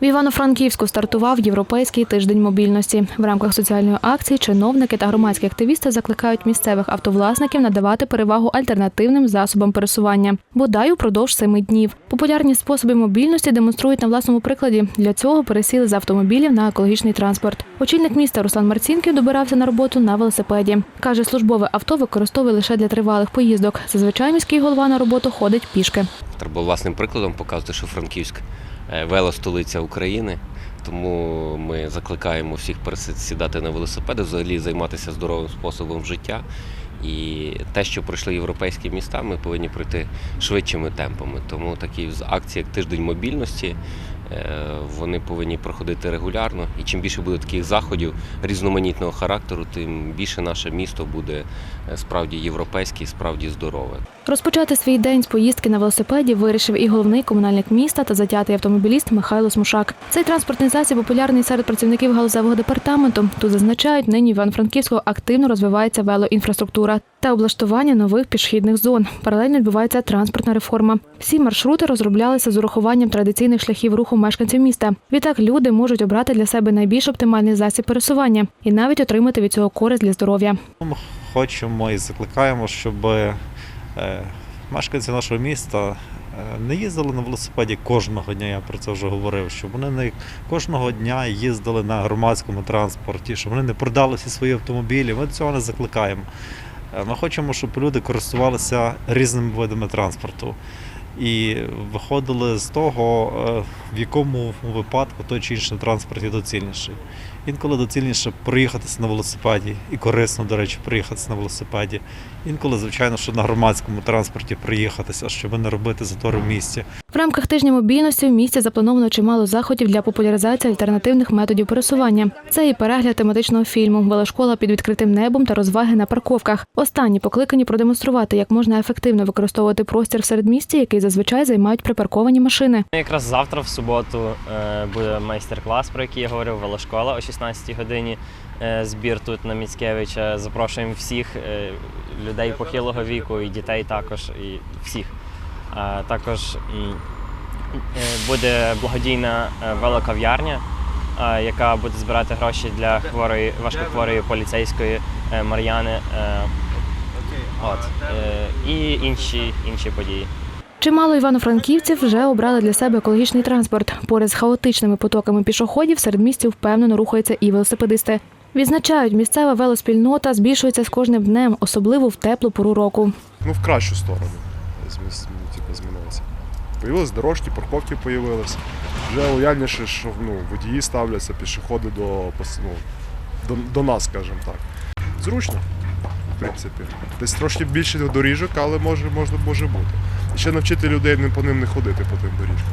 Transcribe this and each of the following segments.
В Івано-Франківську стартував європейський тиждень мобільності. В рамках соціальної акції чиновники та громадські активісти закликають місцевих автовласників надавати перевагу альтернативним засобам пересування, бодай упродовж семи днів. Популярні способи мобільності демонструють на власному прикладі. Для цього пересіли з автомобілів на екологічний транспорт. Очільник міста Руслан Марцінків добирався на роботу на велосипеді. каже, службове авто використовує лише для тривалих поїздок. Зазвичай міський голова на роботу ходить пішки. Треба власним прикладом показувати, що Франківськ велостолиця України. Тому ми закликаємо всіх пересідати на велосипеди, взагалі займатися здоровим способом життя. І те, що пройшли європейські міста, ми повинні пройти швидшими темпами. Тому такі акції, як тиждень мобільності, е, вони повинні проходити регулярно. І чим більше буде таких заходів різноманітного характеру, тим більше наше місто буде е, справді європейське справді здорове. Розпочати свій день з поїздки на велосипеді вирішив і головний комунальник міста та затятий автомобіліст Михайло Смушак. Цей транспортний засіб популярний серед працівників галузевого департаменту. Тут зазначають, нині в Івано-Франківську активно розвивається велоінфраструктура та облаштування нових пішохідних зон. Паралельно відбувається транспортна реформа. Всі маршрути розроблялися з урахуванням традиційних шляхів руху мешканців міста. Відтак люди можуть обрати для себе найбільш оптимальний засіб пересування і навіть отримати від цього користь для здоров'я. Ми хочемо і закликаємо, щоб е, мешканці нашого міста е, не їздили на велосипеді кожного дня, я про це вже говорив, щоб вони не кожного дня їздили на громадському транспорті, щоб вони не продали всі свої автомобілі. Ми до цього не закликаємо. Е, Ми хочемо, щоб люди користувалися різними видами транспорту і виходили з того, е, в якому випадку той чи інший транспорт є доцільніший. Інколи доцільніше проїхатися на велосипеді, і корисно, до речі, проїхатися на велосипеді. Інколи, звичайно, що на громадському транспорті проїхатися, щоб не робити затори в місті. В рамках тижня мобільності в місті заплановано чимало заходів для популяризації альтернативних методів пересування. Це і перегляд тематичного фільму, велошкола під відкритим небом та розваги на парковках. Останні покликані продемонструвати, як можна ефективно використовувати простір в середмісті, який зазвичай займають припарковані машини. Якраз завтра, в суботу, е, буде майстер-клас, про який я говорив, велошкола о 16 годині. Е, Збір тут на Міцкевича. Запрошуємо всіх е, людей похилого віку, і дітей також, і всіх. Також е, буде благодійна велокав'ярня, яка буде збирати гроші для хворої, важкохворої поліцейської Мар'яни. От. І інші, інші події. Чимало івано-франківців вже обрали для себе екологічний транспорт. Поряд з хаотичними потоками пішоходів серед містів впевнено рухаються і велосипедисти. Відзначають, місцева велоспільнота збільшується з кожним днем, особливо в теплу пору року. ну, в кращу сторону змінилося. Появились дорожки, парковки появились. Вже лояльніше, що ну, водії ставляться, пішоходи до, ну, до, до нас, скажімо так. Зручно, в принципі. Десь трошки більше доріжок, але може, можна, може бути. І ще навчити людей не по ним не ходити по тим доріжкам.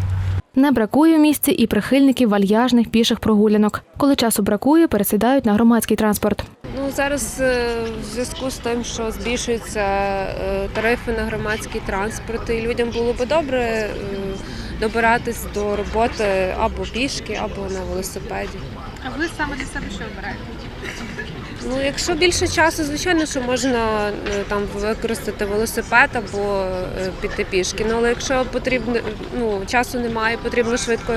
Не бракує в місті і прихильників вальяжних піших прогулянок. Коли часу бракує, пересідають на громадський транспорт. Ну зараз е, в зв'язку з тим, що збільшуються е, тарифи на громадський транспорт, і людям було би добре е, добиратись до роботи або пішки, або на велосипеді. А ви саме для себе що обираєте? Ну, якщо більше часу, звичайно, що можна е, там використати велосипед або е, піти пішки. Ну але якщо потрібно, ну часу немає, потрібно швидко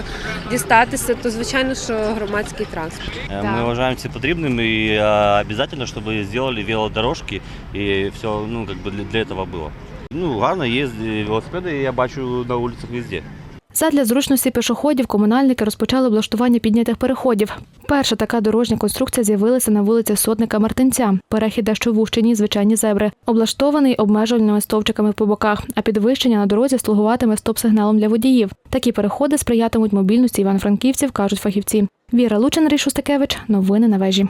дістатися, то звичайно, що громадський транспорт. Э, Да. Мы уважаем все потребным и э, обязательно, чтобы сделали велодорожки и все, ну, как бы для, для этого было. Ну, гарно ездили велосипеды, я бачу на улицах везде. Задля зручності пішоходів комунальники розпочали облаштування піднятих переходів. Перша така дорожня конструкція з'явилася на вулиці Сотника Мартинця. Перехід дещо вужче, ніж звичайні зебри, облаштований обмежувальними стовпчиками по боках, а підвищення на дорозі слугуватиме стоп-сигналом для водіїв. Такі переходи сприятимуть мобільності івано-франківців, кажуть фахівці. Віра Лучин, Рій Шустакевич. Новини на вежі.